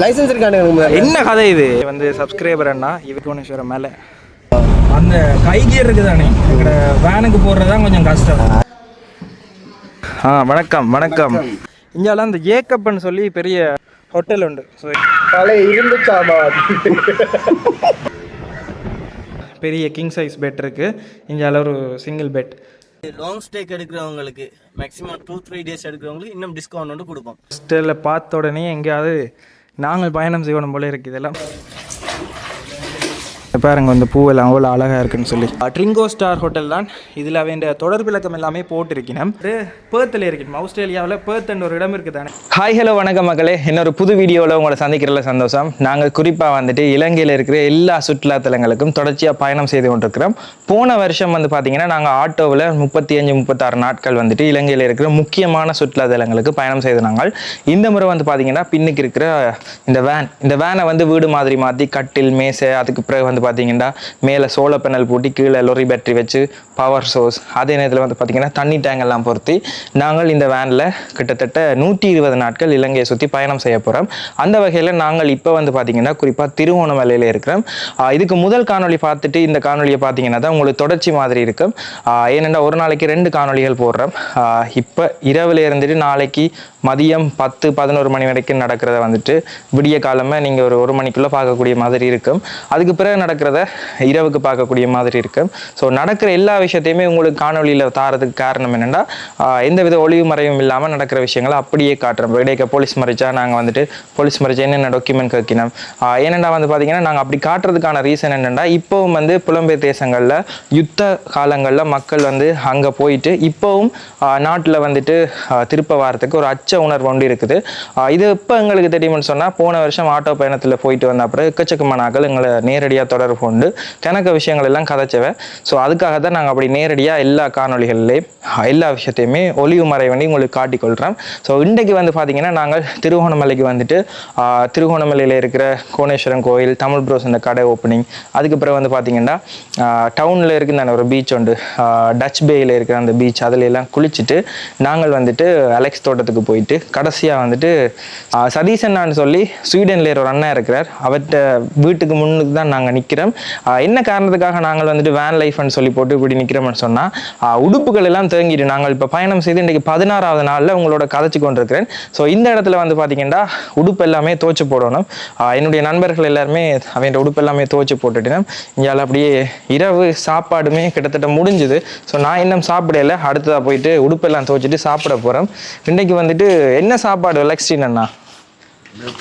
Licence இருக்கானே என்ன கதை இது? வந்து சப்ஸ்கிரைபர் அண்ணா இவகோணேஸ்வரம் மேலே. அந்த கை கியர் இருக்குதானே எங்களோட வேனுக்கு போடுறதா கொஞ்சம் கஷ்டம். ஆ வணக்கம் வணக்கம். இங்கெல்லாம் இந்த ஏக்கப்னு சொல்லி பெரிய ஹோட்டல் உண்டு. ஸோ பழைய இருந்துச்சாமா பெரிய கிங் சைஸ் பெட் இருக்கு. இங்கே ஒரு சிங்கிள் பெட் லாங் ஸ்டேக் எடுக்கிறவங்களுக்கு மேக்ஸிமம் டூ த்ரீ டேஸ் எடுக்கிறவங்களுக்கு இன்னும் டிஸ்கவுண்ட் வந்து கொடுப்போம். ஹோஸ்டலில் பார்த்த உடனே எங்கேயாவது நாங்கள் பயணம் செய்யணும் போல இருக்கு இதெல்லாம். பாருங்க இந்த பூவெல்லாம் அவ்வளோ அழகாக இருக்குன்னு சொல்லி. ட்ரிங்கோ ஸ்டார் ஹோட்டல் தான். இதில் வேண்டிய தொடர் விளக்கம் எல்லாமே போட்டிருக்கணும் பேர்த்தில் இருக்கணும் ஆஸ்திரேலியாவில் பேர்த் ஒரு இடம் இருக்குதானே. ஹாய் ஹலோ வணக்கம் மக்களே. இன்னொரு புது வீடியோவில் உங்களை சந்திக்கிறதுல சந்தோஷம். நாங்கள் குறிப்பாக வந்துட்டு இலங்கையில் இருக்கிற எல்லா சுற்றுலா தலங்களுக்கும் தொடர்ச்சியாக பயணம் செய்து கொண்டிருக்கிறோம். போன வருஷம் வந்து பார்த்தீங்கன்னா நாங்கள் ஆட்டோவில் முப்பத்தி அஞ்சு முப்பத்தாறு நாட்கள் வந்துட்டு இலங்கையில் இருக்கிற முக்கியமான சுற்றுலா தலங்களுக்கு பயணம் செய்து நாங்கள். இந்த முறை வந்து பார்த்தீங்கன்னா பின்னுக்கு இருக்கிற இந்த வேன் இந்த வேனை வந்து வீடு மாதிரி மாற்றி கட்டில் மேசை அதுக்கு பிறகு வந்து பார்த்தீங்கன்னா மேலே சோலர் பேனல் பூட்டி கீழே லொரி பேட்டரி வச்சு பவர் சோர்ஸ் அதே நேரத்தில் வந்து பார்த்தீங்கன்னா தண்ணி டேங்க் எல்லாம் பொருத்தி நாங்கள் இந்த வேனில் கிட்டத்தட்ட நூற்றி இருபது நாட்கள் இலங்கையை சுற்றி பயணம் செய்ய போகிறோம் அந்த வகையில் நாங்கள் இப்போ வந்து பார்த்தீங்கன்னா குறிப்பாக திருவோணமலையில் இருக்கிறோம். இதுக்கு முதல் காணொளி பார்த்துட்டு இந்த காணொலியை பார்த்தீங்கன்னா தான் உங்களுக்கு தொடர்ச்சி மாதிரி இருக்கும். ஏனென்றால் ஒரு நாளைக்கு ரெண்டு காணொளிகள் போடுறோம். இப்போ இரவில் இருந்துட்டு நாளைக்கு மதியம் பத்து பதினோரு மணி வரைக்கும் நடக்கிறத வந்துட்டு விடிய காலமாக நீங்கள் ஒரு ஒரு மணிக்குள்ளே பார்க்கக்கூடிய மாதிரி இருக்கும். அதுக்கு பிறகு நடக்கிறத இரவுக்கு பார்க்கக்கூடிய மாதிரி இருக்கும் ஸோ நடக்கிற எல்லா விஷயத்தையுமே உங்களுக்கு காணொலியில் தாரதுக்கு காரணம் என்னென்னா எந்தவித ஒளிவு மறைவும் இல்லாமல் நடக்கிற விஷயங்களை அப்படியே காட்டுறோம். இடைக்க போலீஸ் மறைச்சா நாங்கள் வந்துட்டு போலீஸ் மறைச்சா என்னென்ன டாக்குமெண்ட் கேட்கணும் ஏனெண்டா வந்து பார்த்தீங்கன்னா நாங்கள் அப்படி காட்டுறதுக்கான ரீசன் என்னென்னா இப்போவும் வந்து புலம்பெயர் தேசங்களில் யுத்த காலங்களில் மக்கள் வந்து அங்கே போயிட்டு இப்போவும் நாட்டில் வந்துட்டு திருப்ப வாரத்துக்கு ஒரு அச்ச உணர்வு ஒன்று இருக்குது. இது இப்போ எங்களுக்கு தெரியும்னு சொன்னால் போன வருஷம் ஆட்டோ பயணத்தில் போயிட்டு வந்த அப்புறம் எக்கச்சக்கமான ஆக்கள் எங்களை நேரடியாக தொடர்பு கொண்டு கணக்க விஷயங்கள் எல்லாம் கதைச்சவை ஸோ அதுக்காக தான் நாங்கள் அப்படி நேரடியாக எல்லா காணொளிகள்லேயும் எல்லா விஷயத்தையுமே ஒளிவு மறை உங்களுக்கு காட்டிக்கொள்கிறோம் ஸோ இன்றைக்கு வந்து பார்த்தீங்கன்னா நாங்கள் திருகோணமலைக்கு வந்துட்டு திருகோணமலையில் இருக்கிற கோணேஸ்வரம் கோயில் தமிழ் ப்ரோஸ் இந்த கடை ஓப்பனிங் அதுக்கு பிறகு வந்து பார்த்தீங்கன்னா டவுனில் இருக்குது தானே ஒரு பீச் உண்டு. டச் பேயில் இருக்கிற அந்த பீச் அதில் எல்லாம் குளிச்சுட்டு நாங்கள் வந்துட்டு அலெக்ஸ் தோட்டத்துக்கு போயிட்டு கடைசியாக வந்துட்டு ஆஹ் நான் சொல்லி ஸ்வீடனில் ஒரு அண்ணா இருக்கிறார். அவர்கிட்ட வீட்டுக்கு முன்னுக்கு தான் நாங்கள் நிற்கிறோம். என்ன காரணத்துக்காக நாங்கள் வந்துட்டு வேன் லைஃப்னு சொல்லி போட்டு இப்படி நிற்கிறோம்னு சொன்னால் உடுப்புகள் எல்லாம் தேங்கிட்டு நாங்கள் இப்போ பயணம் செய்து இன்றைக்கு பதினாறாவது நாளில் உங்களோட கதைச்சு கொண்டிருக்கிறேன். ஸோ இந்த இடத்துல வந்து பார்த்தீங்கன்னா உடுப்பு எல்லாமே துவைச்சு போடணும். என்னுடைய நண்பர்கள் எல்லாருமே அவன் உடுப்பு எல்லாமே துவைச்சு போட்டுட்டேன். இங்கே அப்படியே இரவு சாப்பாடுமே கிட்டத்தட்ட முடிஞ்சுது. ஸோ நான் இன்னும் சாப்பிடல. அடுத்ததாக போயிட்டு உடுப்பெல்லாம் துவைச்சிட்டு சாப்பிட போகிறோம் இன்றைக்கு வந்துட்டு என்ன சாப்பாடு லக்ஸ்டின் அண்ணா?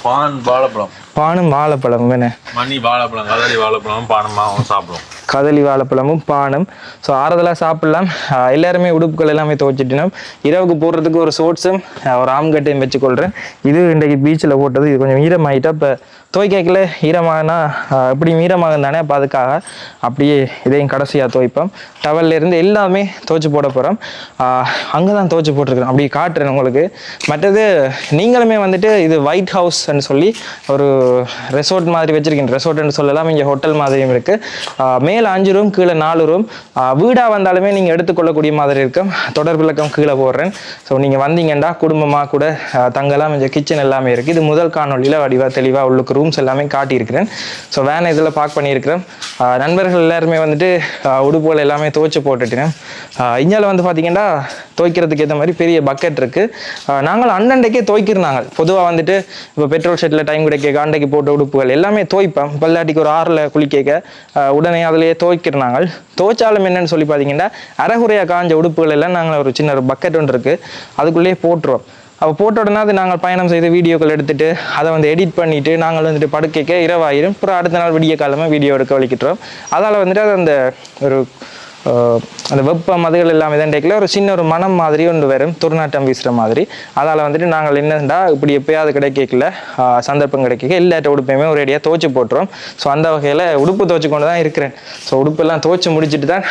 பான் வாழைப்பழம். பானும் வாழைப்பழம் என்ன? மணி வாழைப்பழம் கதலி வாழைப்பழம் பானமாகவும் சாப்பிடுவோம் கதலி வாழைப்பழமும் பானும். ஸோ ஆறுதலாக சாப்பிடலாம். எல்லாருமே உடுப்புகள் எல்லாமே துவைச்சிட்டினோம் இரவுக்கு போடுறதுக்கு ஒரு சோட்ஸும் ஒரு ஆம்கட்டையும் வச்சுக்கொள்கிறேன் இது இன்றைக்கு பீச்சில் போட்டது. இது கொஞ்சம் ஈரமாயிட்டா இப்போ துவைக்கல ஈரமாகனா ஆஹ் எப்படியும் ஈரமாகும் தானே அப்போ அதுக்காக அப்படியே இதையும் கடைசியாக துவைப்போம். டவல்லேருந்து எல்லாமே துவைச்சு போட போகிறோம் அங்கே தான் துவைச்சு போட்டிருக்கிறோம். அப்படி காட்டுறேன் உங்களுக்கு. மற்றது நீங்களுமே வந்துட்டு இது ஒயிட் ஹவுஸ்ன்னு சொல்லி ஒரு ரெசார்ட் மாதிரி வச்சுருக்கீங்க. ரெசார்ட்னு சொல்லலாம். இங்கே ஹோட்டல் மாதிரியும் இருக்குது மேலே அஞ்சு ரூம் கீழே நாலு ரூம் வீடாக வந்தாலுமே நீங்கள் எடுத்துக்கொள்ளக்கூடிய மாதிரி இருக்கும். தொடர் விளக்கம் கீழே போடுறேன். ஸோ நீங்கள் வந்தீங்கன்னா குடும்பமாக கூட தங்கலாம். இங்கே கிச்சன் எல்லாமே இருக்குது இது முதல் காணொலியில் வடிவாக தெளிவாக உள்ளுக்கு ரூம்ஸ் எல்லாமே காட்டியிருக்கிறேன். ஸோ வேன் இதில் பார்க் பண்ணியிருக்கிறேன். நண்பர்கள் எல்லாருமே வந்துட்டு உடுப்புகள் எல்லாமே துவைச்சு போட்டுட்டேன். இந்தியாவில் வந்து பார்த்தீங்கன்னா துவைக்கிறதுக்கு ஏற்ற மாதிரி பெரிய பக்கெட் இருக்குது நாங்கள் அன்னண்டைக்கே துவைக்கிறாங்க பொதுவாக வந்துட்டு இப்போ பெட்ரோல் ஷெட்டில் டைம் கிடைக்க அண்டைக்கு போட்ட உடுப்புகள் எல்லாமே துவைப்பேன். பல்லாட்டிக்கு ஒரு ஆறில் குளிக்க உடனே அதிலேயே துவைக்கிறாங்க துவைச்சாலும் என்னன்னு சொல்லி பார்த்தீங்கன்னா அரைகுறையாக காஞ்ச உடுப்புகள் எல்லாம் நாங்கள் ஒரு சின்ன ஒரு பக்கெட் ஒன்று இருக்குது அதுக்குள்ளேயே போட்டுருவோம். அப்போ போட்ட உடனே அது நாங்கள் பயணம் செய்து வீடியோக்கள் எடுத்துட்டு அதை வந்து எடிட் பண்ணிவிட்டு நாங்கள் வந்துட்டு படுக்கைக்க இரவாயிரும். அப்புறம் அடுத்த நாள் விடிய காலமாக வீடியோ எடுக்க வலிக்கிட்டுறோம் அதால் வந்துட்டு அது அந்த ஒரு அந்த வெப்பம் அதுகள் எல்லாமே தான் டேக்கில் ஒரு சின்ன ஒரு மனம் மாதிரி ஒன்று வரும் துர்நாட்டம் வீசுகிற மாதிரி. அதால் வந்துட்டு நாங்கள் என்னண்டா இப்படி எப்பயாவது கிடைக்கல சந்தர்ப்பம் கிடைக்க எல்லாட்ட உடுப்பையுமே ஒரு துவச்சி போட்டுரும் ஸோ அந்த வகையில் உடுப்பு துவச்சி கொண்டு தான் இருக்கிறேன். ஸோ உடுப்பெல்லாம் துவச்சி முடிச்சுட்டு தான்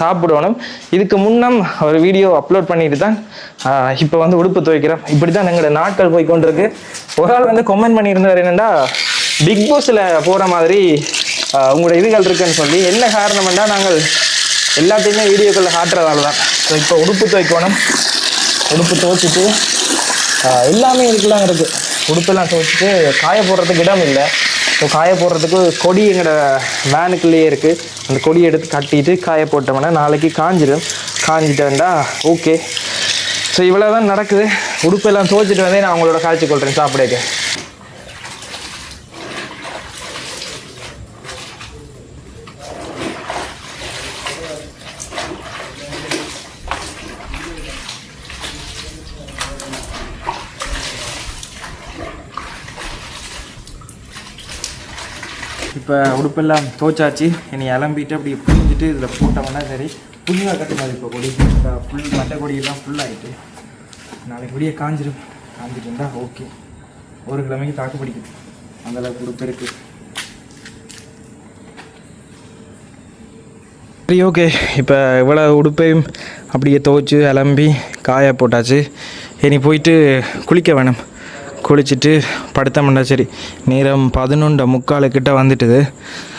சாப்பிடணும். இதுக்கு முன்னம் ஒரு வீடியோ அப்லோட் பண்ணிட்டு தான் இப்போ வந்து உடுப்பு துவைக்கிறோம். இப்படி தான் எங்களோட நாட்கள் போய் கொண்டிருக்கு. ஒரு ஆள் வந்து கமெண்ட் பண்ணியிருந்தார் என்னென்னா பிக் பாஸில் போகிற மாதிரி உங்களோட இதுகள் இருக்குன்னு சொல்லி என்ன காரணம்னா நாங்கள் எல்லாத்தையுமே வீடியோக்குள்ளே காட்டுறதால தான் ஸோ இப்போ உடுப்பு துவைக்கணும். உடுப்பு துவைச்சிட்டு எல்லாமே இதுக்குலாம் இருக்குது உடுப்பெல்லாம் துவைச்சிட்டு காய போடுறதுக்கு இடம் இல்லை. ஸோ காய போடுறதுக்கு கொடி எங்களோட வேனுக்குள்ளேயே இருக்குது அந்த கொடியை எடுத்து கட்டிட்டு காய போட்டோம்னா நாளைக்கு காஞ்சிடும் காஞ்சிட்டேன்டா ஓகே. ஸோ இவ்வளோ தான் நடக்குது. உடுப்பெல்லாம் துவைச்சிட்டு வந்தே நான் உங்களோட காய்ச்சி கொள்கிறேன் சாப்பிடுங்க இப்போ உடுப்பெல்லாம் தோச்சாச்சு என்னை இளம்பிட்டு அப்படி புரிஞ்சுட்டு இதில் போட்டோம்னா சரி. புதுசாக கட்டுனது இப்போ கொடி ஃபுல் மட்டை கொடியெல்லாம் ஃபுல்லாகிட்டு நாளைக்கு விடிய காஞ்சிடும் காஞ்சிட்டு ஓகே ஒரு கிழமைக்கு தாக்கு பிடிக்கும் அந்தளவுக்கு உடுப்பு இருக்குது சரி ஓகே இப்போ இவ்வளோ உடுப்பையும் அப்படியே துவச்சி அலம்பி காய போட்டாச்சு. இனி போயிட்டு குளிக்க வேணும். குளிச்சுட்டு படுத்தோம்னா சரி. நேரம் பதினொன்று முக்காலுக்கிட்ட வந்துட்டுது.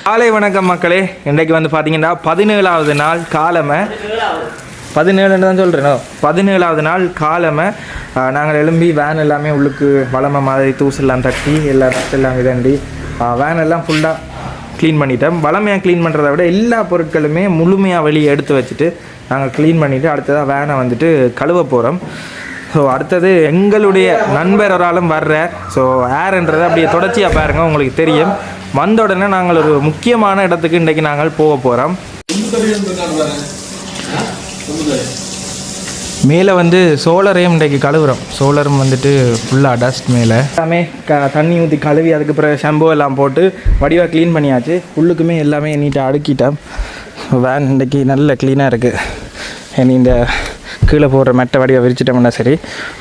காலை வணக்கம் மக்களே. இன்றைக்கு வந்து பார்த்தீங்கன்னா பதினேழாவது நாள் காலமை. பதினேழுன்னு தான் சொல்கிறேனோ பதினேழாவது நாள் காலமை. நாங்கள் எழும்பி வேன் எல்லாமே உள்ளுக்கு வளமை மாதிரி தூசெல்லாம் தட்டி எல்லா dust எல்லாம் இதண்டி வேன் எல்லாம் ஃபுல்லாக க்ளீன் பண்ணிட்டேன் வளமையாக க்ளீன் பண்ணுறத விட எல்லா பொருட்களுமே முழுமையாக வெளியே எடுத்து வச்சுட்டு நாங்கள் க்ளீன் பண்ணிவிட்டு அடுத்ததாக வேனை வந்துட்டு கழுவ போகிறோம் ஸோ அடுத்தது எங்களுடைய நண்பர் ஒரு ஆளும் ஸோ ஏர்ன்றதை அப்படியே தொடர்ச்சியாக பாருங்க உங்களுக்கு தெரியும். வந்த உடனே நாங்கள் ஒரு முக்கியமான இடத்துக்கு இன்றைக்கி நாங்கள் போக போகிறோம் மேலே வந்து சோலரையும் இன்றைக்கு கழுவுறோம். சோலரும் வந்துட்டு ஃபுல்லாக டஸ்ட் மேலே. எல்லாமே க தண்ணி ஊற்றி கழுவி அதுக்கு பிறகு ஷம்பு எல்லாம் போட்டு வடிவாக க்ளீன் பண்ணியாச்சு. உள்ளுக்குமே எல்லாமே நீட்டாக அடுக்கிட்டேன் வேன் இன்றைக்கி நல்ல க்ளீனாக இருக்குது இனி இந்த கீழே போடுற மெட்டை வடிவாக விரிச்சிட்டோம்னா சரி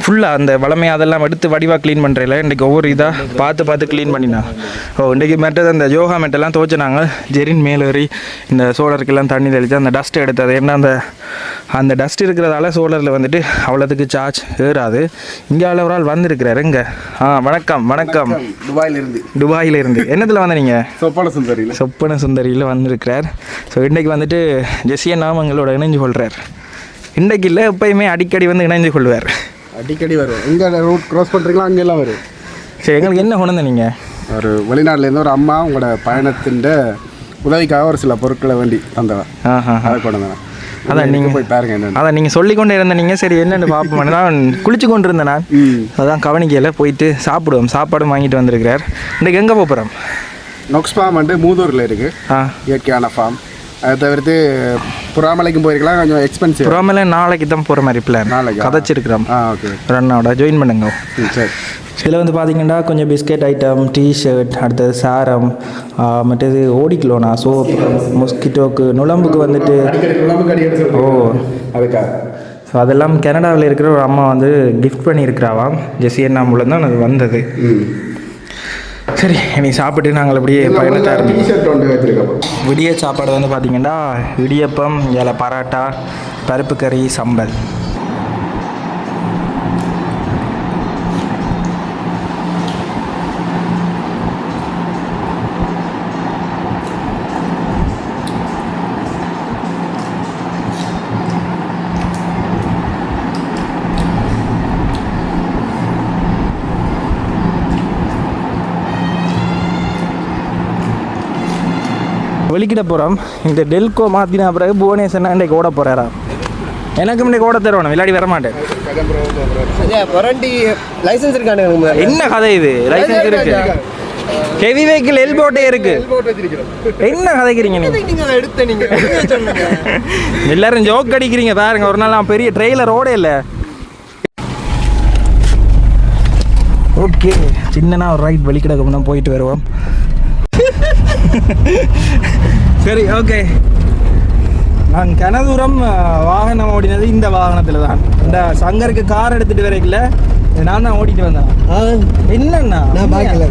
ஃபுல்லாக அந்த வளமையாக அதெல்லாம் எடுத்து வடிவாக க்ளீன் பண்ணுறதில்ல இன்றைக்கி ஒவ்வொரு இதாக பார்த்து பார்த்து க்ளீன் பண்ணினாங்க ஓ இன்றைக்கி மெட்டை அந்த யோகா மெட்டெல்லாம் துவச்சினாங்க. ஜெரின் மேலேறி இந்த சோலருக்கெல்லாம் தண்ணி தெளித்து அந்த டஸ்ட் எடுத்தது. ஏன்னா அந்த அந்த டஸ்ட் இருக்கிறதால சோலரில் வந்துட்டு அவ்வளோத்துக்கு சார்ஜ் ஏறாது. இங்கே ஒரு ஆள் வந்திருக்கிறாரு. இங்கே. ஆ வணக்கம் வணக்கம். துபாயில இருந்து துபாயில் இருந்து என்னத்தில் வந்த நீங்கள் சொப்பன சுந்தரியில. சொப்பன சுந்தரியில் வந்திருக்கிறார். ஸோ இன்றைக்கு வந்துட்டு ஜெசிய நாமங்களோட இணைஞ்சு கொள்கிறார் இன்றைக்கு இல்லை எப்பயுமே அடிக்கடி வந்து இணைஞ்சு கொள்வார். அடிக்கடி வரும் எங்க ரூட் கிராஸ் பண்றீங்களோ அங்க எல்லாம் வரும் சரி எங்களுக்கு என்ன கொண்டு நீங்கள் ஒரு வெளிநாட்டுல இருந்து ஒரு அம்மா உங்களோட பயணத்தின் உதவிக்காக ஒரு சில பொருட்களை வேண்டி தந்தவ. அதை கொண்டு வந்தேன். அதான் நீங்க- போய் பாருங்க என்னன்னு. அதான் நீங்கள் சொல்லி கொண்டே இருந்த நீங்கள் சரி என்னென்னு பார்ப்போம் நான் குளிச்சு கொண்டு இருந்தேன் நான் அதான் கவனிக்கையில் போயிட்டு சாப்பிடுவோம். சாப்பாடும் வாங்கிட்டு வந்திருக்கிறார். இன்றைக்கு எங்கே போகிறோம் நொக்ஸ் ஃபார்ம் வந்து மூதூரில் இருக்கு. ஆ. இயற்கையான ஃபார்ம் அதை தவிர்த்து புறாமலைக்கும் போயிருக்கலாம் கொஞ்சம் எக்ஸ்பென்சிவ் ப்ரோமில் நாளைக்கு தான் போகிற மாதிரி பிளான் நாளைக்கா? கதைச்சிருக்கிறோம். ஆ ஓகே ரன்னோட ஜாயின் பண்ணுங்க. சரி. இதில் வந்து பார்த்தீங்கன்னா கொஞ்சம் பிஸ்கெட் ஐட்டம் டிஷர்ட் அடுத்தது சாரம் மற்றது ஓடிக்கலோனா சோப் மொஸ்கிட்டோக்கு நுழம்புக்கு வந்துட்டு ஓ. அதுக்காக ஸோ அதெல்லாம் கனடாவில் இருக்கிற ஒரு அம்மா வந்து கிஃப்ட் பண்ணியிருக்கிறாவாம் ஜெசியண்ணா மூலம் தான் அது வந்தது. சரி நீ சாப்பிட்டு நாங்கள் அப்படியே பயணத்தை வச்சிருக்கோம் விடிய சாப்பாடு வந்து பார்த்தீங்கன்னா இடியப்பம் இலை பரோட்டா பருப்பு கறி சம்பல். வெளிக்கிட போகிறோம் இந்த டெல்கோ மாற்றின பிறகு புவனேஸ்வரனா இன்றைக்கு ஓட போகிறாரா எனக்கு இன்றைக்கு ஓட தருவானு விளையாடி வர மாட்டேன். லைசன்ஸ் இருக்கானுங்க என்ன கதை இது? லைசன்ஸ் இருக்கு. ஹெவி வெஹிக்கிள் எல்போட்டே இருக்கு. என்ன கதைக்கிறீங்க நீங்க? எடுத்த நீங்க? எல்லாரும் ஜோக் அடிக்கிறீங்க பாருங்க ஒரு நாள் நான் பெரிய ட்ரெயிலர் ஓட இல்லை. ஓகே சின்னனா ஒரு ரைட் வெளிக்கிடக்கு தான் போயிட்டு வருவோம். சரி ஓகே நான் கனதூரம் வாகனம் ஓடினது இந்த வாகனத்தில் தான் இந்த சங்கருக்கு கார் எடுத்துட்டு வரைக்கல நான் தான் ஓட்டிட்டு வந்தேன். என்னண்ணா நான் பார்க்கல.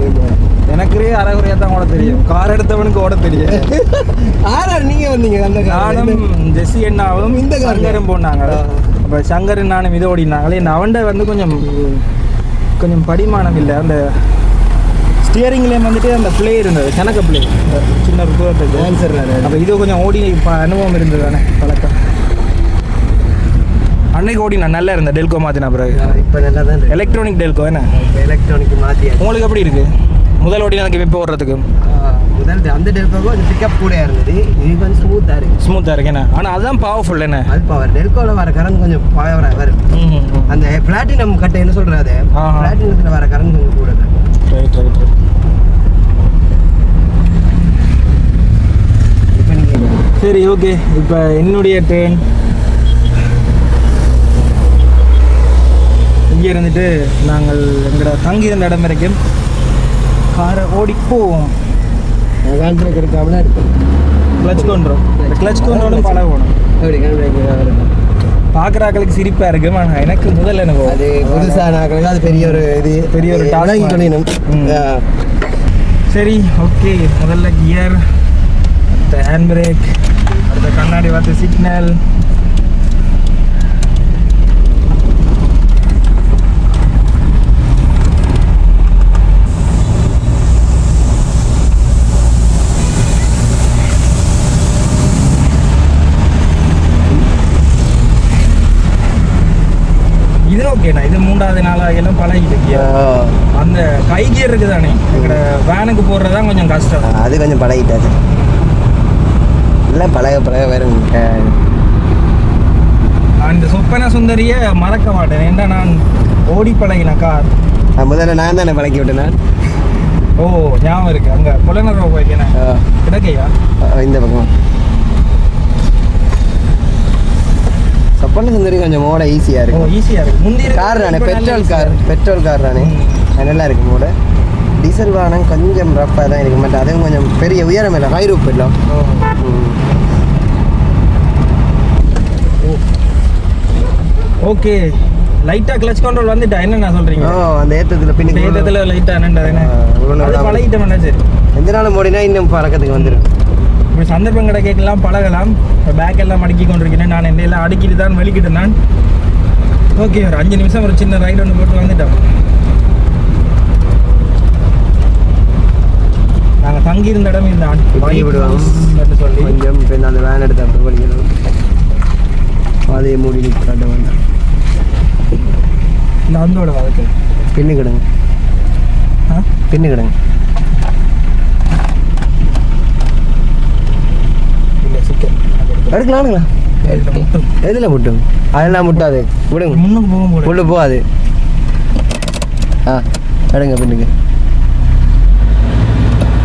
எனக்கு அரைகுறையாக தான் ஓட தெரியும். கார் எடுத்தவனுக்கு ஓட தெரியும் ஆறா நீங்க வந்தீங்க அந்த நானும் ஜெஸ்ஸி அண்ணாவும் இந்த சங்கரும் போனாங்க. அப்போ சங்கர் நானும் இது ஓடினாங்களே அவன்ட வந்து கொஞ்சம் கொஞ்சம் படிமானம் இல்லை. அந்த ஸ்டியரிங்லேயும் வந்துட்டு அந்த பிளே இருந்தது கணக்க பிளே சின்ன ஆன்சர் அப்போ இது கொஞ்சம் ஓடி இப்போ அனுபவம் இருந்தது தானே பழக்கம். அன்னைக்கு ஓடி நான் நல்லா இருந்தேன் டெல்கோ மாற்றின பிறகு? இப்போ நல்லா தான் எலக்ட்ரானிக் டெல்கோ என்ன? எலக்ட்ரானிக் மாற்றியாச்சு உங்களுக்கு எப்படி இருக்கு? முதல் ஓடி எனக்கு இப்போ ஓடுறதுக்கு? முதல் அந்த டெல்கோவும் கொஞ்சம் பிக்கப் கூட இருந்தது. இது கொஞ்சம் ஸ்மூத்தாக இருக்கு. ஸ்மூத்தாக இருக்கு என்ன? ஆனால் அதுதான் பவர்ஃபுல் என்ன? அது பவர் டெல்கோவில் வர கரண்ட் கொஞ்சம் பவராக வரும். அந்த பிளாட்டினம் கட்டை என்ன சொல்கிறாரு. பிளாட்டினத்தில் வர கரண்ட் கொஞ்சம் கூட ரைட் ரைட் ரைட் இப்போ நீங்கள் சரி ஓகே இப்போ என்னுடைய ட்ரெயின் இங்கே இருந்துட்டு நாங்கள் எங்களோட தங்கி இருந்த இடம் வரைக்கும் காரை ஓடி போவோம் கான்ட்ராக்ட் இருக்காமல இருக்கும் கிளச் கொண்டுறோம் இந்த கிளச் கொண்டோடும் பழகணும் பார்க்குறாக்களுக்கு சிரிப்பாக இருக்கு ஆனால் எனக்கு முதல்ல அனுபவம் அது புதுசாக அது பெரிய ஒரு இது பெரிய ஒரு ம். சரி ஓகே முதல்ல கியர் அடுத்த ஹேண்ட் பிரேக் அடுத்த கண்ணாடி பார்த்து சிக்னல் இது ஓகேண்ணா இது மூன்றாவது நாளாக எல்லாம் பழகிட்டு அந்த கை கியர் இருக்குதானே? வேனுக்கு போடுறதான் கொஞ்சம் கஷ்டம். அது கொஞ்சம் பழகிட்டாச்சு. இல்லை பழக பழக வரும் அந்த சொப்பன சுந்தரிய மறக்க மாட்டேன். ஏன்டா நான் ஓடி பழகின கார்? முதல்ல நான் தானே பழக்கி விட்டேன்? ஓ ஞாபகம் இருக்கு. அங்க புலனர்வ போய்க்கேனே கிடக்கையா? இந்த பக்கம். சொப்பன சுந்தரி கொஞ்சம் மோட ஈஸியா இருக்கு. முந்தி இருக்க கார் தானே? நல்ல பெட்ரோல் கார். பெட்ரோல் கார் தானே? நல்லா இருக்கு மோட. டீசல் வாகனம் கொஞ்சம் ரஃப்பாக தான் இருக்கு. மற்ற அதுவும் கொஞ்சம் பெரிய உயரம் இல்லை. ஹை ரூப் இல்லை. ஓகே. லைட்டா கிளச் கண்ட்ரோல் வந்துட்டா. என்ன சொல்றீங்க? ஓ அந்த ஏற்றத்தில் பின்னுக்கு ஏத்தத்துல லைட்டா என்னண்டா அது? நாளா- பழகிட்டோம்னா சரி? எந்த நாளும் ஓடினா இன்னும் பறக்கத்துக்கு வந்துடும் இப்படி சந்தர்ப்பம் கிடைக்கலாம் பழகலாம். இப்போ பேக் எல்லாம் அடுக்கி கொண்டிருக்கிறேன். நான் என்ன எல்லாம் அடுக்கிட்டு தான் வெளிக்கிட்டு நான். ஓகே ஒரு அஞ்சு நிமிஷம் ஒரு சின்ன ரைடு ஒன்று போட்டு வந்துட்டோம். நாங்கள் தங்கி இருந்த இடம் இந்த இப்படி விடுவோம். சொல்லி. கொஞ்சம் இப்போ அந்த வேன் எடுத்து அப்படி படிக்கணும் பாதையை மூடி நிற்காட்ட வேண்டாம் இல்லை வந்தோட அதுக்கு பின்னு கிடுங்க. ஆ? பின்னு கிடுங்க. எடுக்கலாம்ங்களா எதில் முட்டும்? அதெல்லாம் முட்டாது. விடுங்க. முன்னுக்கு போகும் உள்ள போகாது. ஆ எடுங்க பின்னுக்கு.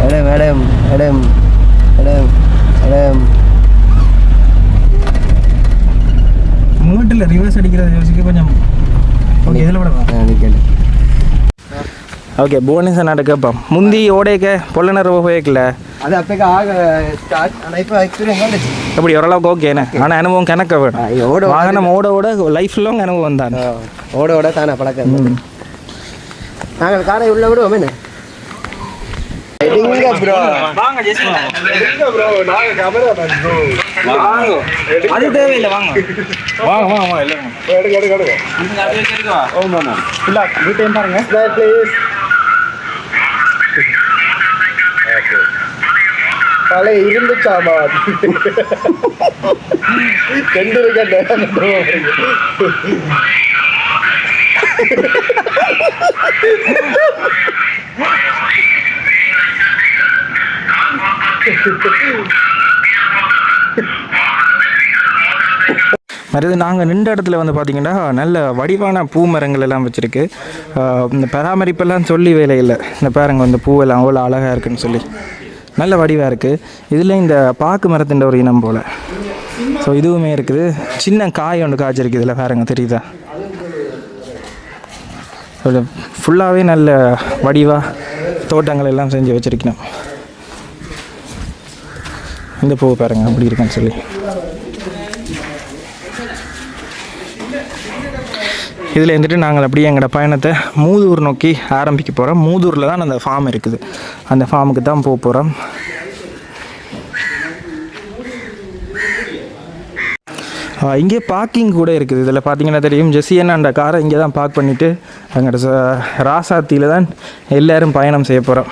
இடம் இடம் இடம் இடம் இடம் மூட்டில் ரிவர்ஸ் அடிக்கிறது யோசிக்க கொஞ்சம் ஓகே இதில் நிற்கல ஓகே புவனேஸ்வர் நாடு கேட்போம் முந்தி ஓடேக்க பொல்லனர் போயிருக்கல அது அப்போக்கு ஆக ஸ்டார்ட் ஆனால் இப்போ எக்ஸ்பீரியன்ஸ் வந்துச்சு. எப்படி ஓரளவுக்கு ஓகேண்ணே ஆனால் அனுபவம் கணக்க ஆ, வேணும் ஓட வாகனம் ஓட ஓட லைஃப் லாங் அனுபவம் தான். ஓட ஓட தானே பழக்கம். நாங்கள் காரை உள்ள விடுவோம் என்ன? எங்க ப்ரோ வாங்க அது தேவையில்லை வாங்க. வாங்க வாங்க வாங்க இல்லை எடுக்க எடுக்க எடுக்க இல்லை வீட்டையும் பாருங்க. பழைய இரும்பு சாமான் ரெண்டு மருது நாங்கள் நின்ற இடத்துல வந்து பார்த்தீங்கன்னா நல்ல வடிவான பூ மரங்கள் எல்லாம் வச்சுருக்கு. இந்த பராமரிப்பெல்லாம் சொல்லி வேலை இல்லை. இந்த பாருங்க இந்த பூவெல்லாம் அவ்வளோ அழகாக இருக்குன்னு சொல்லி. நல்ல வடிவாக இருக்குது இதில் இந்த பாக்கு மரத்தின் ஒரு இனம் போல். ஸோ இதுவுமே இருக்குது. சின்ன காய் ஒன்று காய்ச்சிருக்கு இதில் பாருங்க தெரியுதா? ஃபுல்லாகவே நல்ல வடிவாக தோட்டங்கள் எல்லாம் செஞ்சு வச்சுருக்கணும். இந்த பூவை பாருங்க அப்படி இருக்குன்னு சொல்லி. இதில் இருந்துட்டு நாங்கள் அப்படியே எங்களோட பயணத்தை மூதூர் நோக்கி ஆரம்பிக்க போகிறோம் மூதூரில் தான் அந்த ஃபார்ம் இருக்குது. அந்த ஃபார்முக்கு தான் போக போகிறோம் இங்கே பார்க்கிங் கூட இருக்குது. இதில் பார்த்தீங்கன்னா தெரியும் ஜெசியன் அந்த காரை இங்கே தான் பார்க் பண்ணிவிட்டு எங்களோட ராசாத்தியில் தான் எல்லோரும் பயணம் செய்ய போகிறோம்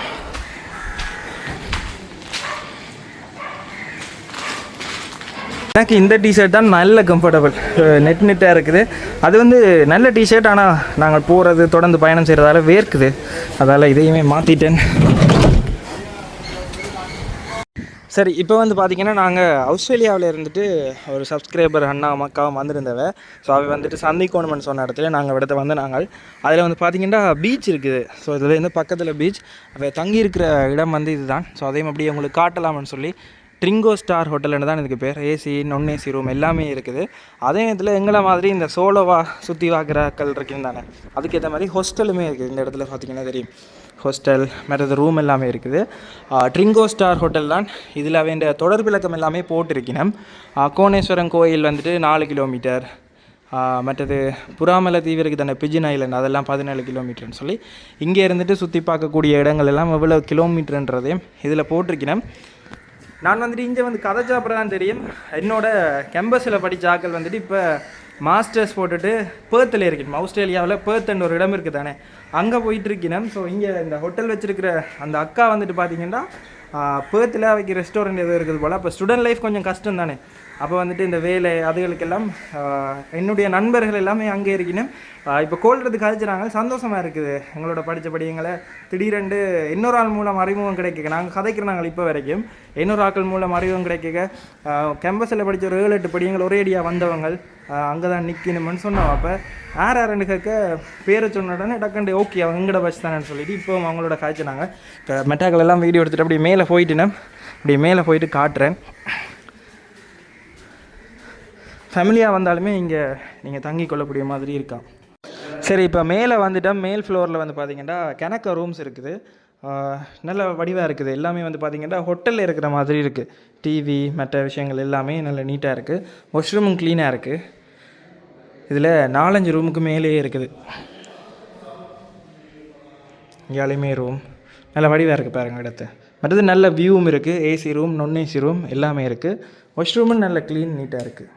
எனக்கு இந்த டிஷர்ட் தான் நல்ல கம்ஃபர்டபுள் நெட் நெட்டாக இருக்குது. அது வந்து நல்ல டிஷர்ட் ஆனால் நாங்கள் போகிறது தொடர்ந்து பயணம் செய்கிறதால வேர்க்குது. அதால் இதையுமே மாற்றிட்டேன் சரி இப்போ வந்து பார்த்தீங்கன்னா நாங்கள் ஆஸ்திரேலியாவில் இருந்துட்டு ஒரு சப்ஸ்கிரைபர் அண்ணா அக்காவும் வந்திருந்தவ. ஸோ அவை வந்துட்டு சந்திக்கோணும்னு சொன்ன இடத்துல நாங்கள் இடத்த வந்து நாங்கள். அதில் வந்து பார்த்தீங்கன்னா பீச் இருக்குது. ஸோ இதில் இருந்து பக்கத்தில் பீச் அவ தங்கி இருக்கிற இடம் வந்து இதுதான். ஸோ அதையும் அப்படியே உங்களுக்கு காட்டலாம்னு சொல்லி ட்ரிங்கோ ஸ்டார் ஹோட்டல்னு தான் இதுக்கு பேர். ஏசி நான் ஏசி ரூம் எல்லாமே இருக்குது. அதே நேரத்தில் எங்களை மாதிரி இந்த சோலோவா சுற்றி வாக்குறாக்கள் இருக்குன்னு தானே. அதுக்கேற்ற மாதிரி ஹோஸ்டலுமே இருக்குது. இந்த இடத்துல பார்த்தீங்கன்னா தெரியும். ஹோஸ்டல் மற்றது ரூம் எல்லாமே இருக்குது. ட்ரிங்கோ ஸ்டார் ஹோட்டல் தான் இதில் வேண்டிய தொடர் விளக்கம் எல்லாமே போட்டிருக்கணும். கோணேஸ்வரம் கோயில் வந்துட்டு நாலு கிலோமீட்டர். மற்றது புறாமலை தீவு இருக்குது தானே பிஜின் ஐலண்ட் அதெல்லாம் பதினேழு கிலோமீட்டர்னு சொல்லி. இங்கே இருந்துட்டு சுற்றி பார்க்கக்கூடிய இடங்கள் எல்லாம் எவ்வளோ கிலோமீட்டர்ன்றதையும் இதில் போட்டிருக்கிறேன் நான் வந்துட்டு இங்கே வந்து கதை சாப்பிட்றதான் தெரியும். என்னோட கேம்பஸில் படித்த ஆக்கள் வந்துட்டு இப்போ மாஸ்டர்ஸ் போட்டுட்டு பேர்த்தில் இருக்கணும் ஆஸ்திரேலியாவில் பேர்த்துன்னு ஒரு இடம் இருக்குது தானே அங்கே போயிட்டு இருக்கணும் ஸோ இங்கே இந்த ஹோட்டல் வச்சுருக்கிற அந்த அக்கா வந்துட்டு பார்த்தீங்கன்னா பேர்த்தில் அவைக்கு ரெஸ்டாரண்ட் எதுவும் இருக்குது போல். அப்போ ஸ்டூடெண்ட் லைஃப் கொஞ்சம் கஷ்டம் தானே? அப்போ வந்துட்டு இந்த வேலை அதுகளுக்கெல்லாம் என்னுடைய நண்பர்கள் எல்லாமே அங்கே இருக்கணும் இப்போ கோல்றது கழிச்சுறாங்க சந்தோஷமாக இருக்குது. எங்களோட படித்த படியங்களை திடீரென்று இன்னொரு ஆள் மூலம் அறிமுகம் கிடைக்க நாங்கள் கதைக்கிறோம் நாங்கள் இப்போ வரைக்கும். இன்னொரு ஆட்கள் மூலம் அறிமுகம் கிடைக்க கேம்பஸில் படித்த ஒரு ஏழு எட்டு படியங்கள் ஒரேடியாக வந்தவங்க. அங்கே தான் நிற்கணும்னு சொன்னோம் அப்போ யார் யாருன்னு கேட்க பேரை சொன்ன உடனே டக்குண்டு ஓகே அவங்க எங்கட பஸ் தானேன்னு சொல்லிட்டு இப்போ அவங்களோட காய்ச்சினாங்க மெட்டாக்கள் எல்லாம் வீடியோ எடுத்துகிட்டு அப்படியே மேலே போயிட்டுனே அப்படியே மேலே போயிட்டு காட்டுறேன். ஃபேமிலியாக வந்தாலுமே இங்கே நீங்கள் தங்கி கொள்ளக்கூடிய மாதிரி இருக்கான் சரி இப்போ மேலே வந்துட்டோம் மேல் ஃப்ளோரில் வந்து பார்த்தீங்கன்னா கிணக்க ரூம்ஸ் இருக்குது. நல்ல வடிவாக இருக்குது. எல்லாமே வந்து பார்த்திங்கன்னா ஹோட்டலில் இருக்கிற மாதிரி இருக்குது டிவி மற்ற விஷயங்கள் எல்லாமே நல்ல நீட்டாக இருக்குது வாஷ்ரூமும் க்ளீனாக இருக்குது இதில் நாலஞ்சு ரூமுக்கு மேலேயே இருக்குது. இங்கேயாலையுமே ரூம் நல்ல வடிவாக இருக்குது பாருங்கள் இடத்து மற்றது நல்ல வியூவும் இருக்குது ஏசி ரூம் நான் ஏசி ரூம் எல்லாமே இருக்குது வாஷ்ரூமும் நல்ல க்ளீன் நீட்டாக இருக்குது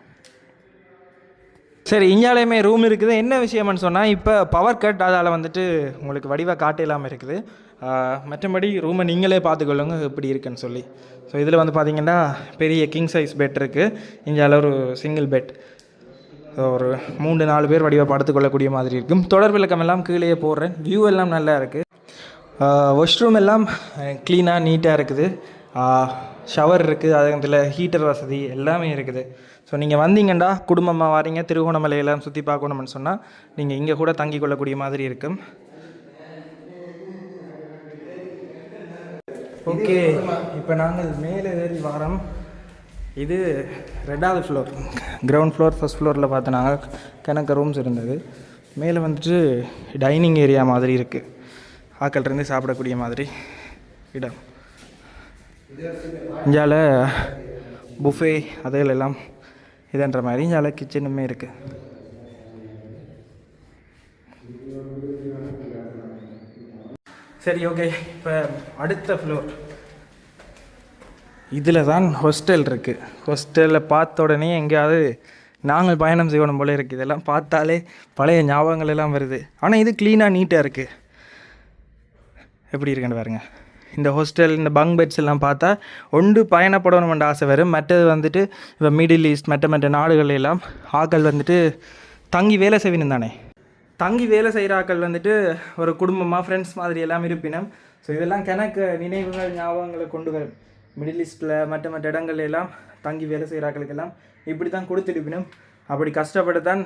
சரி இங்கேயாலையுமே ரூம் இருக்குது. என்ன விஷயம்னு சொன்னால் இப்போ பவர் கட் அதால் வந்துட்டு உங்களுக்கு வடிவாக காட்ட இல்லாமல் இருக்குது. மற்றபடி ரூமை நீங்களே பார்த்துக்கொள்ளுங்க எப்படி இருக்குன்னு சொல்லி. ஸோ இதில் வந்து பார்த்தீங்கன்னா பெரிய கிங் சைஸ் பெட் இருக்குது இங்கே ஒரு சிங்கிள் பெட் ஒரு மூணு நாலு பேர் வடிவாக படுத்துக்கொள்ளக்கூடிய மாதிரி இருக்கும். தொடர் விளக்கம் எல்லாம் கீழேயே போடுறேன். வியூ எல்லாம் நல்லா இருக்குது வாஷ்ரூம் எல்லாம் க்ளீனாக நீட்டாக இருக்குது. ஷவர் இருக்குது அது இதில் ஹீட்டர் வசதி எல்லாமே இருக்குது. ஸோ நீங்கள் வந்தீங்கண்டா குடும்பமாக வரீங்க திருகோணமலையெல்லாம் சுற்றி பார்க்கணும்னு சொன்னால் நீங்கள் இங்கே கூட தங்கி கொள்ளக்கூடிய மாதிரி இருக்கும். ஓகே இப்போ நாங்கள் மேலே ஏறி வாரம். இது ரெண்டாவது ஃப்ளோர் கிரவுண்ட் ஃப்ளோர் ஃபர்ஸ்ட் ஃப்ளோரில் பார்த்தோன்னா நாங்கள் கணக்கு ரூம்ஸ் இருந்தது. மேலே வந்துட்டு டைனிங் ஏரியா மாதிரி இருக்குது ஆக்கள்லேருந்து சாப்பிடக்கூடிய மாதிரி இடம். இஞ்சால புஃபே அதுகள் எல்லாம் இதுன்ற மாதிரி இஞ்சால கிச்சனுமே இருக்குது சரி ஓகே இப்போ அடுத்த ஃப்ளோர் இதில் தான் ஹோஸ்டல் இருக்குது ஹோஸ்டலில் பார்த்த உடனே எங்கேயாவது நாங்கள் பயணம் செய்யணும் போல இருக்குது இதெல்லாம் பார்த்தாலே பழைய ஞாபகங்கள் எல்லாம் வருது. ஆனால் இது க்ளீனாக நீட்டாக இருக்குது எப்படி இருக்குன்னு பாருங்க. இந்த ஹோஸ்டல் இந்த பங்க் பெட்ஸ் எல்லாம் பார்த்தா ஒன்று பயணப்படணுமென்ற ஆசை வரும். மற்றது வந்துட்டு இப்போ மிடில் ஈஸ்ட் மற்ற மற்ற நாடுகள் எல்லாம் ஆக்கள் வந்துட்டு தங்கி வேலை செய்வினும் தானே. தங்கி வேலை செய்கிற ஆக்கள் வந்துட்டு ஒரு குடும்பமாக ஃப்ரெண்ட்ஸ் மாதிரி எல்லாம் இருப்பினம். ஸோ இதெல்லாம் கணக்கு நினைவுகள் ஞாபகங்களை கொண்டு வரும். மிடில் ஈஸ்ட்டில் மற்ற மற்ற இடங்கள்ல எல்லாம் தங்கி வேலை செய்கிறார்களுக்கெல்லாம் இப்படி தான் கொடுத்துருப்பினும் அப்படி கஷ்டப்பட்டு தான்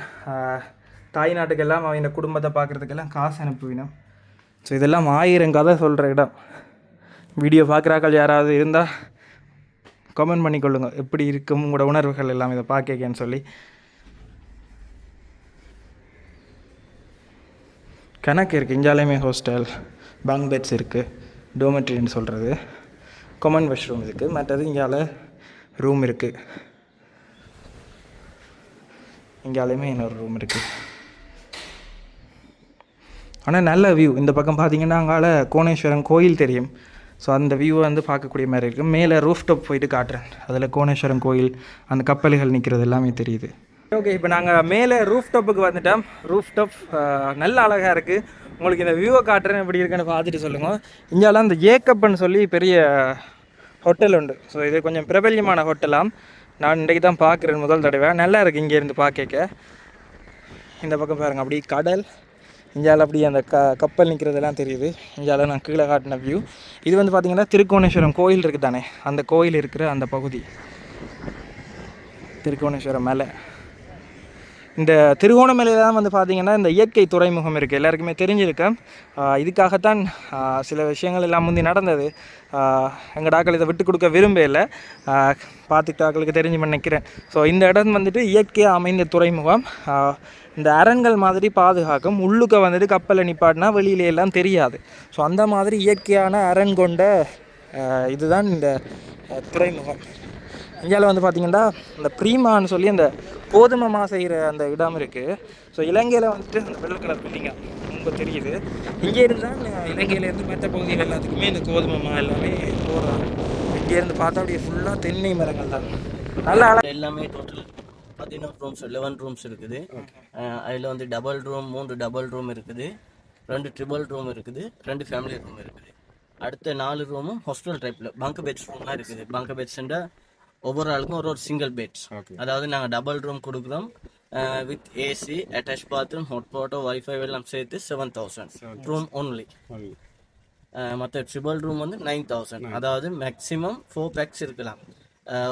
தாய் நாட்டுக்கெல்லாம் அவங்க குடும்பத்தை பார்க்குறதுக்கெல்லாம் காசு அனுப்புவினோம். ஸோ இதெல்லாம் ஆயிரம் கதை சொல்கிற இடம். வீடியோ பார்க்குறாக்கள் யாராவது இருந்தால் கமெண்ட் பண்ணிக்கொள்ளுங்க. எப்படி இருக்கும் உங்களோட உணர்வுகள் எல்லாம் இதை பார்க்கன்னு சொல்லி. கணக்கு இருக்குது இஞ்சாலையுமே ஹோஸ்டல் பங்க் பெட்ஸ் இருக்குது டோமெட்ரின்னு சொல்கிறது கொமன் வாஷ்ரூம் இருக்குது மற்றது இங்கால ரூம் இருக்குது இங்காலையுமே இன்னொரு ரூம் இருக்குது ஆனால் நல்ல வியூ இந்த பக்கம் பார்த்தீங்கன்னா அங்கால கோணேஸ்வரம் கோயில் தெரியும். ஸோ அந்த வியூவை வந்து பார்க்கக்கூடிய மாதிரி இருக்குது மேலே ரூஃப் டாப் போயிட்டு காட்டுறேன். அதில் கோணேஸ்வரம் கோயில் அந்த கப்பல்கள் நிற்கிறது எல்லாமே தெரியுது. ஓகே இப்போ நாங்கள் மேலே ரூஃப் டாப்புக்கு வந்துட்டோம். ரூஃப் டாப் நல்ல அழகாக இருக்குது உங்களுக்கு இந்த வியூவை காட்டுறேன் எப்படி இருக்குன்னு பார்த்துட்டு சொல்லுங்கள் இந்தியாவில் இந்த ஏக்கப்னு சொல்லி பெரிய ஹோட்டல் உண்டு. ஸோ இது கொஞ்சம் பிரபல்யமான ஹோட்டலாம் நான் இன்றைக்கு தான் பார்க்குறேன் முதல் தடவை. நல்லா இருக்குது இங்கேருந்து பார்க்க இந்த பக்கம் பாருங்கள் அப்படி கடல். இந்தியாவில் அப்படி அந்த க கப்பல் நிற்கிறதெல்லாம் தெரியுது. இந்தியாவில் நான் கீழே காட்டின வியூ இது வந்து பார்த்திங்கன்னா திருக்கோணேஸ்வரம் கோயில் இருக்குது தானே அந்த கோயில் இருக்கிற அந்த பகுதி. திருக்கோணேஸ்வரம் மேலே. இந்த திருகோணமலையில் தான் வந்து பார்த்திங்கன்னா இந்த இயற்கை துறைமுகம் இருக்குது எல்லாருக்குமே தெரிஞ்சிருக்கு. இதுக்காகத்தான் சில விஷயங்கள் எல்லாம் முந்தி நடந்தது. எங்கள் டாக்கள் இதை விட்டு கொடுக்க விரும்பலை பார்த்துக்கிட்டாக்களுக்கு தெரிஞ்சு நினைக்கிறேன். ஸோ இந்த இடம் வந்துட்டு இயற்கையாக அமைந்த துறைமுகம். இந்த அரண்கள் மாதிரி பாதுகாக்கும். உள்ளுக்க வந்துட்டு கப்பலை நிப்பாட்டினா வெளியில எல்லாம் தெரியாது. ஸோ அந்த மாதிரி இயற்கையான அரண் கொண்ட இதுதான் இந்த துறைமுகம். இந்தியாவில் வந்து பார்த்தீங்கன்னா இந்த ப்ரீமான்னு சொல்லி அந்த கோதுமை மா செய்கிற அந்த இடம் இருக்குது ஸோ இலங்கையில் வந்துட்டு அந்த வெள்ளை கலர் பில்டிங்காக ரொம்ப தெரியுது. இங்கே இருந்தால் இலங்கையிலேருந்து மற்ற பகுதிகள் எல்லாத்துக்குமே இந்த கோதுமை மா எல்லாமே போடுறாங்க. இங்கேருந்து பார்த்தா அப்படியே ஃபுல்லாக தென்னை மரங்கள் தான். நல்லா அழகா எல்லாமே டோட்டல் பதினோரு ரூம்ஸ் லெவன் ரூம்ஸ் இருக்குது. அதுல வந்து டபுள் ரூம் மூன்று டபுள் ரூம் இருக்குது. ரெண்டு ட்ரிபிள் ரூம் இருக்குது. ரெண்டு ஃபேமிலி ரூம் இருக்குது. அடுத்த நாலு ரூமும் ஹாஸ்டல் டைப்ல பங்க் பெட்ஸ் ரூம்லாம் இருக்குது. பங்க் பெட்ஸ்ன்றா ஒவ்வொரு ஆளுக்கும் ஒரு ஒரு சிங்கிள் பெட்ஸ் அதாவது நாங்கள் டபுள் ரூம் கொடுக்குறோம். With AC attach bathroom hot water wifi எல்லாம் சேர்த்து செவன் தௌசண்ட் ரூம் ஒன்லி மற்ற ட்ரிபிள் ரூம் வந்து நைன் தௌசண்ட் அதாவது மேக்ஸிமம் ஃபோர் பேக்ஸ் இருக்கலாம்.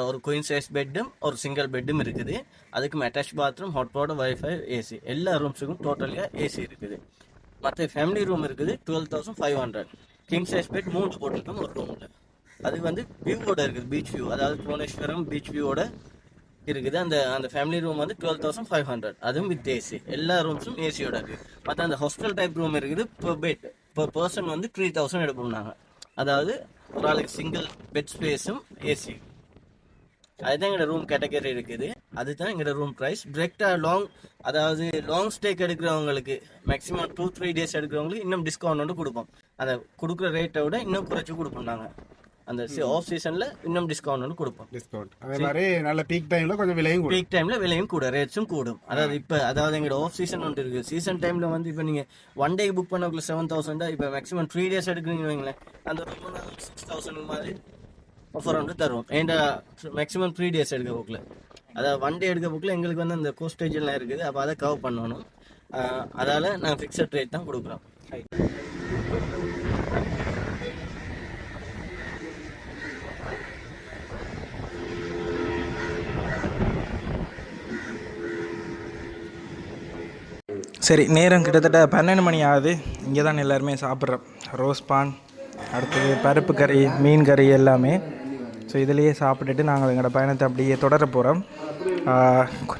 ஒரு குயின் சைஸ் பெட்டும் ஒரு சிங்கிள் பெட்டும் இருக்குது. அதுக்கு attach bathroom hot water wifi AC எல்லா ரூம்ஸுக்கும் டோட்டலியாக ஏசி இருக்குது. மற்ற ஃபேமிலி ரூம் இருக்குது twelve thousand five hundred king size bed மூணு போட்டிருக்கோம் ஒரு ரூமில் அது வந்து வியூவோட இருக்குது பீச் வியூ அதாவது புவனேஸ்வரம் பீச் வியூவோட இருக்குது. அந்த அந்த ஃபேமிலி ரூம் வந்து டுவெல் தௌசண்ட் ஃபைவ் ஹண்ட்ரட் அதுவும் வித் ஏசி எல்லா ரூம்ஸும் ஏசியோட இருக்குது மற்ற அந்த ஹாஸ்டல் டைப் ரூம் இருக்குது இப்போ பெட் இப்போ பர்சன் வந்து த்ரீ தௌசண்ட் எடுப்போம் நாங்கள் அதாவது ஒரு ஆளுக்கு சிங்கிள் பெட் ஸ்பேஸும் ஏசி அதுதான் எங்களோட ரூம் கேட்டகரி இருக்குது. அதுதான் எங்களோட ரூம் ப்ரைஸ் டிரெக்டாக லாங் அதாவது லாங் ஸ்டேக் எடுக்கிறவங்களுக்கு மேக்ஸிமம் டூ த்ரீ டேஸ் எடுக்கிறவங்களுக்கு இன்னும் டிஸ்கவுண்ட் வந்து கொடுப்போம். அதை கொடுக்குற ரேட்டை விட இன்னும் குறைச்சி கொடுப்போம் நாங்கள் அந்த ஆஃப் சீசனில் இன்னும் டிஸ்கவுண்ட் வந்து கொடுப்போம். டிஸ்கவுண்ட் அதே மாதிரி நல்ல பீக் டைமில் கொஞ்சம் விலையும் கூட பீக் டைம்ல விலையும் கூட ரேட்ஸும் கூடும். அதாவது இப்போ அதாவது எங்களோட ஆஃப் சீசன் ஒன்று இருக்கு. சீசன் டைம்ல வந்து இப்போ நீங்க ஒன் டே புக் பண்ணக்குள்ள செவன் தௌசண்டா இப்போ மேக்ஸிமம் த்ரீ டேஸ் எடுக்கிறீங்கன்னு வைங்களேன். அந்த சிக்ஸ் தௌசண்ட் மாதிரி ஆஃபர் வந்து தருவோம். ஏன்டா மேக்ஸிமம் த்ரீ டேஸ் எடுக்க புக்கில் அதாவது ஒன் டே எடுக்க புக்கில் எங்களுக்கு வந்து அந்த கோஸ்டேஜ் எல்லாம் இருக்குது. அப்போ அதை கவர் பண்ணணும். அதால நாங்கள் ஃபிக்ஸட் ரேட் தான் கொடுக்குறோம். சரி நேரம் கிட்டத்தட்ட பன்னெண்டு மணி ஆகுது. இங்கே தான் எல்லாருமே சாப்பிட்றோம். ரோஸ் பான் அடுத்தது பருப்பு கறி மீன் கறி எல்லாமே. ஸோ இதிலேயே சாப்பிட்டுட்டு நாங்கள் எங்களோட பயணத்தை அப்படியே தொடர போகிறோம்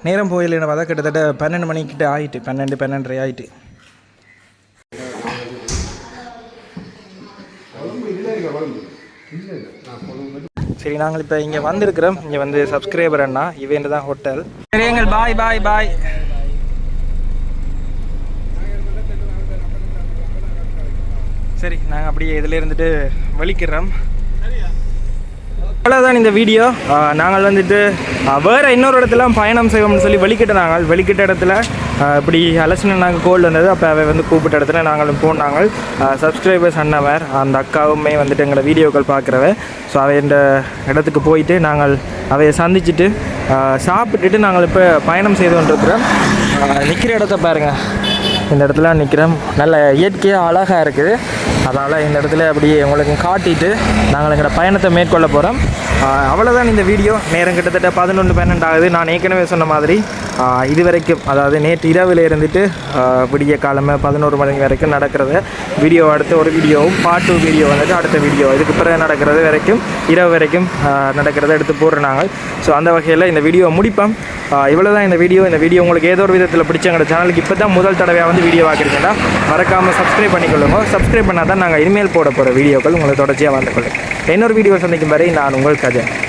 நேரம் போயில பார்த்தா கிட்டத்தட்ட பன்னெண்டு மணிக்கிட்ட ஆயிட்டு பன்னெண்டு பன்னெண்டரை ஆயிட்டு. சரி நாங்கள் இப்போ இங்கே வந்திருக்கிறோம். இங்கே வந்து சப்ஸ்கிரைபர் அண்ணா இவேண்டு தான் ஹோட்டல் சரி எங்கள் பாய் பாய் பாய் சரி நாங்கள் அப்படியே இதில் இருந்துட்டு வலிக்கிறோம். அவ்வளோதான் இந்த வீடியோ. நாங்கள் வந்துட்டு வேறு இன்னொரு இடத்துல பயணம் செய்வோம்னு சொல்லி வெளிக்கிட்ட நாங்கள். வெளிக்கிட்ட இடத்துல இப்படி அலசின நாங்கள் கோல் வந்தது. அப்போ அவை வந்து கூப்பிட்ட இடத்துல நாங்களும் போனாங்க சப்ஸ்கிரைபர்ஸ் அண்ணவர் அந்த அக்காவுமே வந்துட்டு எங்களை வீடியோக்கள் பார்க்குறவ ஸோ அவை இந்த இடத்துக்கு போயிட்டு நாங்கள் அவையை சந்திச்சுட்டு சாப்பிட்டுட்டு நாங்கள் இப்போ பயணம் செய்தோன்றிருக்கிறோம் நிற்கிற இடத்த பாருங்கள் இந்த இடத்துல நிற்கிறோம் நல்ல இயற்கையாக அழகாக இருக்குது. அதனால் இந்த இடத்துல அப்படியே உங்களுக்கு காட்டிட்டு நாங்கள் எங்களோட பயணத்தை மேற்கொள்ள போகிறோம் அவ்வளோதான் இந்த வீடியோ. நேரம் கிட்டத்தட்ட பதினொன்று பன்னெண்டு ஆகுது நான் ஏற்கனவே சொன்ன மாதிரி இது வரைக்கும் அதாவது நேற்று இரவில் இருந்துட்டு விடிய காலமே பதினோரு மணி வரைக்கும் நடக்கிறத வீடியோ அடுத்த ஒரு வீடியோவும் பாட்டு வீடியோ வந்துட்டு அடுத்த வீடியோ இதுக்கு பிறகு நடக்கிறது வரைக்கும் இரவு வரைக்கும் நடக்கிறத எடுத்து போடுறோம் நாங்கள் ஸோ அந்த வகையில் இந்த வீடியோ முடிப்போம். இவ்வளோ தான் இந்த வீடியோ. இந்த வீடியோ உங்களுக்கு ஏதோ ஒரு விதத்தில் பிடிச்ச சேனலுக்கு இப்போ தான் முதல் தடவையாக வந்து வீடியோ பார்க்குறீங்கன்னா மறக்காமல் சப்ஸ்கிரைப் பண்ணிக்கொள்ளுங்க. சப்ஸ்கிரைப் பண்ணால் தான் நாங்கள் இனிமேல் போட போகிற வீடியோக்கள் உங்களுக்கு தொடர்ச்சியாக வந்து கொள்ளுங்க இன்னொரு வீடியோ சந்திக்கும் வரை நான் உங்களுக்கு Cadê?